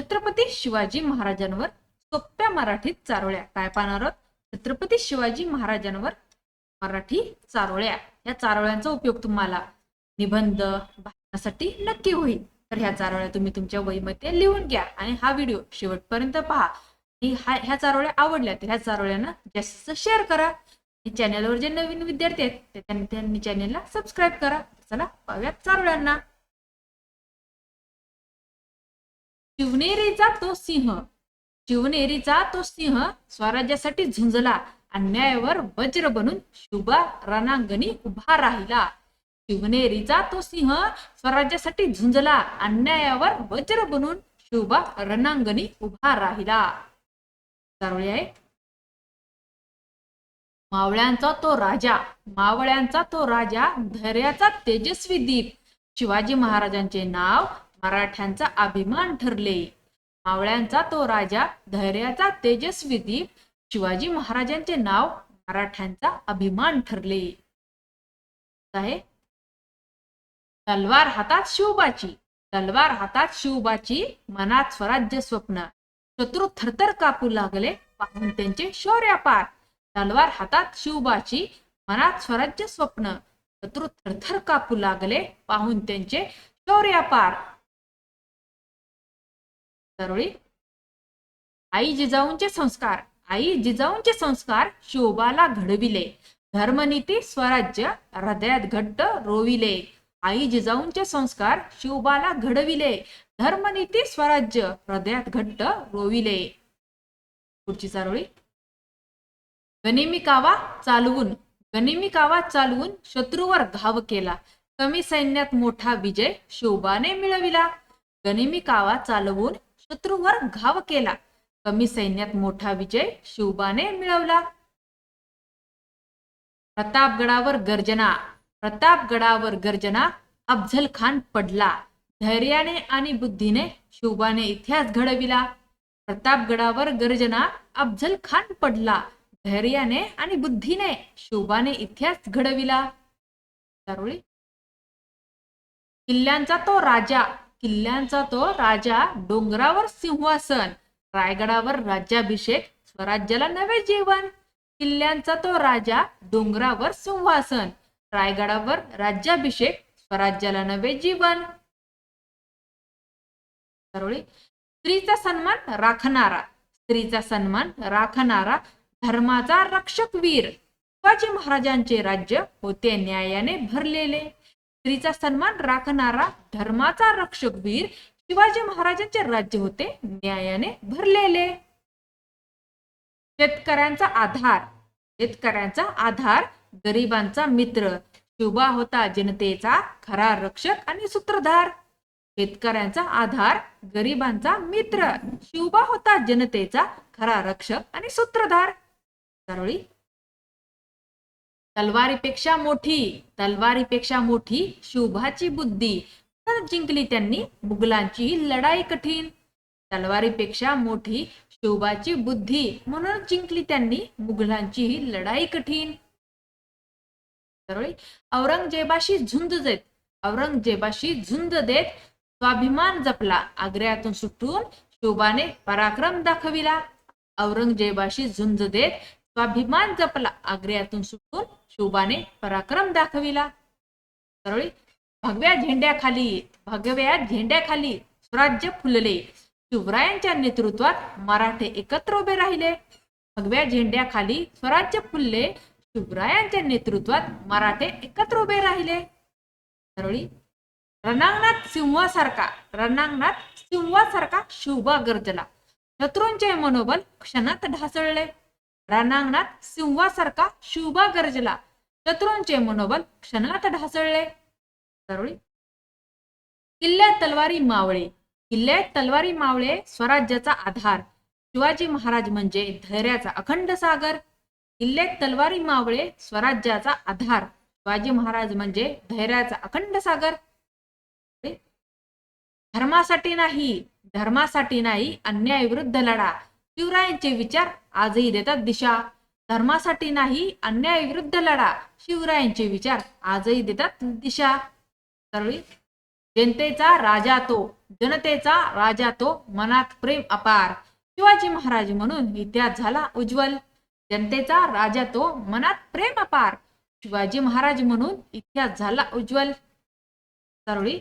छत्रपती शिवाजी महाराजांवर सोप्या मराठीत चारोळ्या. काय पाहणार आहोत? छत्रपती शिवाजी महाराजांवर मराठी चारोळ्या. या चारोळ्यांचा उपयोग तुम्हाला निबंध भाषणासाठी नक्की होईल. तर ह्या चारोळ्या तुम्ही तुमच्या वहीमध्ये लिहून घ्या आणि हा व्हिडिओ शेवटपर्यंत पहा. आणि ह्या चारोळ्या आवडल्या तर ह्या चारोळ्यांना जास्त शेअर करा. आणि चॅनलवर जे नवीन विद्यार्थी आहेत त्यांनी चॅनेलला सबस्क्राईब करा. चला पाहूयात चारोळ्यांना. शिवनेरीचा तो सिंह. शिवनेरीचा तो सिंह स्वराज्यासाठी झुंजला. अन्यायावर वज्र बनून शुभा रणांगणी उभा राहिला. शिवनेरीचा तो सिंह स्वराज्यासाठी झुंजला. अन्यायावर वज्र बनून शुभा रणांगणी उभा राहिला. आहे मावळ्यांचा तो राजा. मावळ्यांचा तो राजा धैर्याचा तेजस्वी दीप. शिवाजी महाराजांचे नाव मराठ्यांचा अभिमान ठरले. मावळ्यांचा तो राजा धैर्याचा तेजस्वी दीप शिवाजी महाराजांचे नाव मराठ्यांचा अभिमान ठरले. आहे. तलवार हातात शिवबाची तलवार हातात शिवबाची मनात स्वराज्य स्वप्न. शत्रू थरथर कापू लागले पाहून त्यांचे शौर्यापार तलवार हातात शिवबाची मनात स्वराज्य स्वप्न. शत्रू थरथर कापू लागले पाहून त्यांचे शौर्यापार तरुळी. आई जिजाऊंचे संस्कार. आई जिजाऊंचे संस्कार शोभाला घडविले. धर्मनीती स्वराज्य हृदयात घट्ट रोविले. आई जिजाऊंचे संस्कार शिवबाला घडविले. धर्मनीती स्वराज्य हृदयात घट्ट रोविले. पुढची चारोळी. गनिमी कावा चालवून गनिमी कावा चालवून शत्रूवर घाव केला. कमी सैन्यात मोठा विजय शोभाने मिळविला. गनिमी कावा चालवून शत्रूवर घाव केला. कमी सैन्यात मोठा विजय शिवबाने मिळवला. प्रतापगडावर गर्जना. प्रतापगडावर गर्जना. अफझल खान पडला. धैर्याने आणि बुद्धीने शिवबाने इतिहास घडविला. प्रतापगडावर गर्जना. अफझल खान पडला. धैर्याने आणि बुद्धीने शिवबाने इतिहास घडविला. किल्ल्यांचा तो राजा. किल्ल्यांचा तो राजा डोंगरावर सिंहासन रायगडावर राज्याभिषेक स्वराज्याला नवे जीवन किल्ल्यांचा तो राजा डोंगरावर सिंहासन रायगडावर राज्याभिषेक स्वराज्याला नवे जीवन. स्त्रीचा सन्मान राखणारा स्त्रीचा सन्मान राखणारा धर्माचा रक्षक वीर शिवाजी महाराजांचे राज्य होते न्यायाने भरलेले. स्त्रीचा सन्मान राखणारा धर्माचा रक्षक वीर शिवाजी महाराजांचे राज्य होते न्यायाने भरलेले. शेतकऱ्यांचा आधार शेतकऱ्यांचा आधार गरिबांचा मित्र शिवबा होता जनतेचा खरा रक्षक आणि सूत्रधार. शेतकऱ्यांचा आधार गरिबांचा मित्र शिवबा होता जनतेचा खरा रक्षक आणि सूत्रधार. चारोळी तलवारीपेक्षा मोठी तलवारीपेक्षा मोठी शुभाची बुद्धी. तर जिंकली त्यांनी मुघलांची लढाई कठीण. तलवारीपेक्षा मोठी शोभाची बुद्धी म्हणून जिंकली त्यांनी मुघलांची ही लढाई कठीण. औरंगजेबाशी झुंज देत औरंगजेबाशी झुंज देत स्वाभिमान जपला. आग्र्यातून सुटून शोभाने पराक्रम दाखविला. औरंगजेबाशी झुंज देत स्वाभिमान जपला. आग्र्यातून सुटून शोभाने पराक्रम दाखविला. सरळी भगव्या झेंड्याखाली भगव्या झेंड्याखाली स्वराज्य फुलले. शिवरायांच्या नेतृत्वात मराठे एकत्र उभे राहिले. भगव्या झेंड्याखाली स्वराज्य फुलले. शिवरायांच्या नेतृत्वात मराठे एकत्र उभे राहिले. सरळी रणांगणात सिंहासारखा रणांगणात सिंहासारखा शिवबा गरजला. शत्रूंचे मनोबल क्षणात ढासळले. रणांगणात सिंहासारखा शिवबा गरजला. शत्रूंचे मनोबल क्षणात ढासळले. किल्ल्यात तलवारी मावळे. किल्ल्यात तलवारी मावळे स्वराज्याचा आधार. शिवाजी महाराज म्हणजे धैर्याचा अखंड सागर. किल्ल्यात तलवारी मावळे स्वराज्याचा आधार. शिवाजी महाराज म्हणजे धैर्याचा अखंड सागर. धर्मासाठी नाही धर्मासाठी नाही अन्याय विरुद्ध लढा. शिवरायांचे विचार आजही देतात दिशा. धर्मासाठी नाही अन्यायाविरुद्ध लढा. शिवरायांचे विचार आजही देतात दिशा. सरळी जनतेचा राजा तो जनतेचा राजा तो मनात प्रेम अपार. शिवाजी महाराज म्हणून इतिहास झाला उज्ज्वल. जनतेचा राजा तो मनात प्रेम अपार. शिवाजी महाराज म्हणून इतिहास झाला उज्ज्वल. सरळी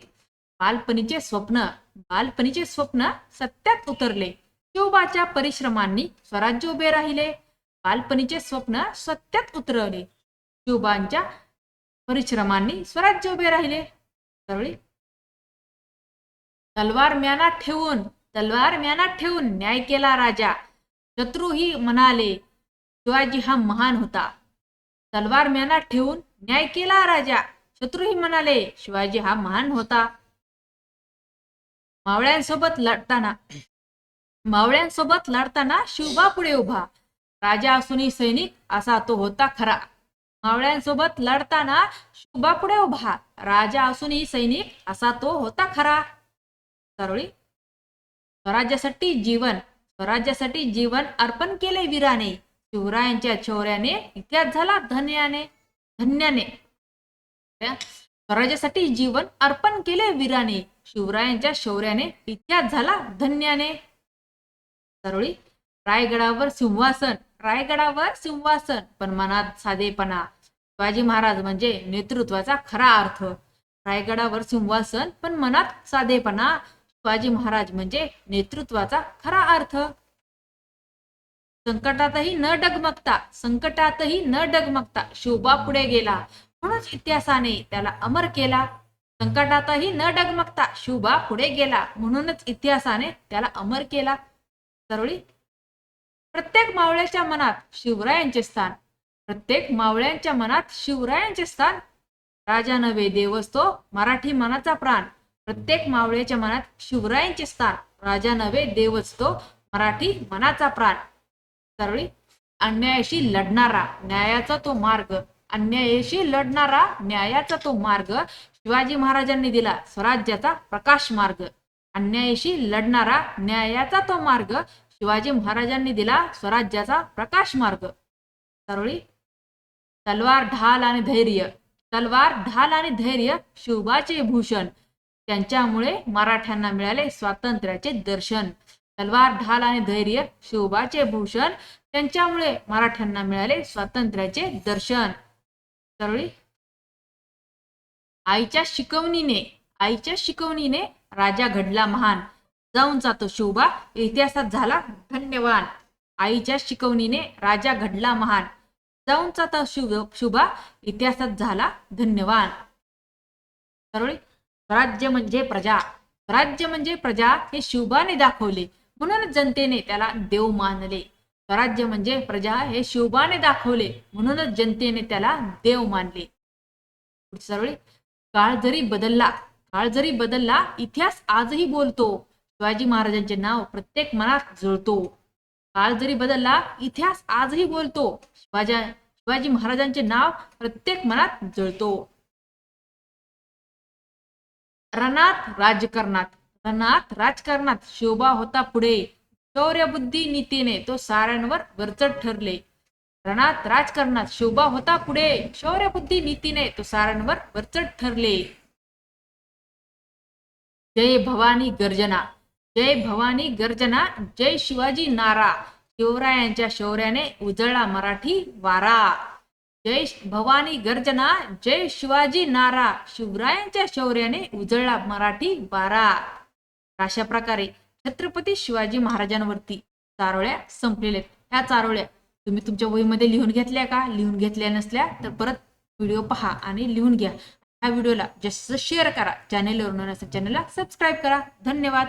बालपणीचे स्वप्न बालपणीचे स्वप्न सत्यात उतरले. शिवबाच्या परिश्रमांनी स्वराज्य उभे राहिले. बालपणीचे स्वप्न सत्यात उतरवले शिवबांच्या परिश्रमांनी स्वराज्य उभे राहिले. तलवार म्यानात ठेवून तलवार म्यानात ठेवून न्याय केला राजा. शत्रूही म्हणाले शिवाजी हा महान होता. तलवार म्यानात ठेवून न्याय केला राजा. शत्रूही म्हणाले शिवाजी हा महान होता. मावळ्यांसोबत लढताना मावळ्यांसोबत लढताना शिवबा पुढे उभा. राजा असूनही सैनिक असा तो होता खरा. मावळ्यांसोबत लढताना शिवबा पुढे उभा. राजा असूनही सैनिक असा तो होता खरा. सरळी स्वराज्यासाठी जीवन. स्वराज्यासाठी जीवन अर्पण केले वीराने. शिवरायांच्या शौर्याने इतिहास झाला धन्याने. धन्याने. स्वराज्यासाठी जीवन अर्पण केले वीराने. शिवरायांच्या शौर्याने इतिहास झाला धन्याने. सरोळी रायगडावर सिंहासन रायगडावर सिंहासन पण मनात साधेपणा. शिवाजी महाराज म्हणजे नेतृत्वाचा खरा अर्थ. रायगडावर सिंहासन पण मनात साधेपणा. शिवाजी महाराज म्हणजे नेतृत्वाचा खरा अर्थ. संकटातही न डगमगता संकटातही न डगमगता शिवबा पुढे गेला. म्हणूनच इतिहासाने त्याला अमर केला. संकटातही न डगमगता शिवबा पुढे गेला. म्हणूनच इतिहासाने त्याला अमर केला. सरळी प्रत्येक मावळ्याच्या मनात शिवरायांचे स्थान. प्रत्येक मावळ्यांच्या मनात शिवरायांचे स्थान. राजा नव्हे देवच तो मराठी मनाचा प्राण. प्रत्येक मावळ्याच्या मनात शिवरायांचे स्थान. राजा नव्हे देवच तो मराठी मनाचा प्राण. सरळी अन्यायाशी लढणारा न्यायाचा तो मार्ग. अन्यायाशी लढणारा न्यायाचा तो मार्ग. शिवाजी महाराजांनी दिला स्वराज्याचा प्रकाश मार्ग. अन्यायाशी लढणारा न्यायाचा तो मार्ग शिवाजी महाराजांनी दिला स्वराज्याचा प्रकाश मार्ग. तरुळी तलवार ढाल आणि धैर्य. तलवार ढाल आणि धैर्य शिवबाचे भूषण. त्यांच्यामुळे मराठ्यांना मिळाले स्वातंत्र्याचे दर्शन. तलवार ढाल आणि धैर्य शिवबाचे भूषण. त्यांच्यामुळे मराठ्यांना मिळाले स्वातंत्र्याचे दर्शन. तरुळी आईच्या शिकवणीने आईच्या शिकवणीने राजा घडला महान. जाऊन जातो शिवबा इतिहासात झाला धन्यवाद. आईच्या शिकवणीने राजा घडला महान. जाऊन जातो शिव शुभा. इतिहासात झाला धन्यवाद. राज्य स्वराज्य म्हणजे प्रजा. स्वराज्य म्हणजे प्रजा हे शिवबाने दाखवले. म्हणून जनतेने त्याला देव मानले. स्वराज्य म्हणजे प्रजा हे शिवबाने दाखवले. म्हणूनच जनतेने त्याला देव मानले. सरळी काळ जरी बदलला काळ जरी बदलला इतिहास आजही बोलतो. शिवाजी महाराजांचे नाव प्रत्येक मनात जुळतो. काळ जरी बदलला इतिहास आजही बोलतो. शिवाजी शिवाजी महाराजांचे नाव प्रत्येक मनात जळतो. रणात राजकारणात रणात राजकारणात शोभा होता पुढे. शौर्य बुद्धी नीतीने तो साऱ्यांवर वरचढ ठरले. रणात राजकारणात शोभा होता पुढे. शौर्य बुद्धी नीतीने तो साऱ्यांवर वरचढ ठरले. जय भवानी गर्जना जय भवानी गर्जना जय शिवाजी नारा. शिवरायांच्या शौर्याने उजळला मराठी वारा. जय भवानी गर्जना जय शिवाजी नारा. शिवरायांच्या शौर्याने उजळला मराठी वारा. अशा प्रकारे छत्रपती शिवाजी महाराजांवरती चारोळ्या संपलेल्या आहेत. ह्या चारोळ्या तुम्ही तुमच्या वहीमध्ये लिहून घेतल्या का? लिहून घेतल्या नसल्या तर परत व्हिडिओ पहा आणि लिहून घ्या. ह्या व्हिडिओला जास्त शेअर करा. चॅनेलवरून चॅनलला सबस्क्राईब करा. धन्यवाद.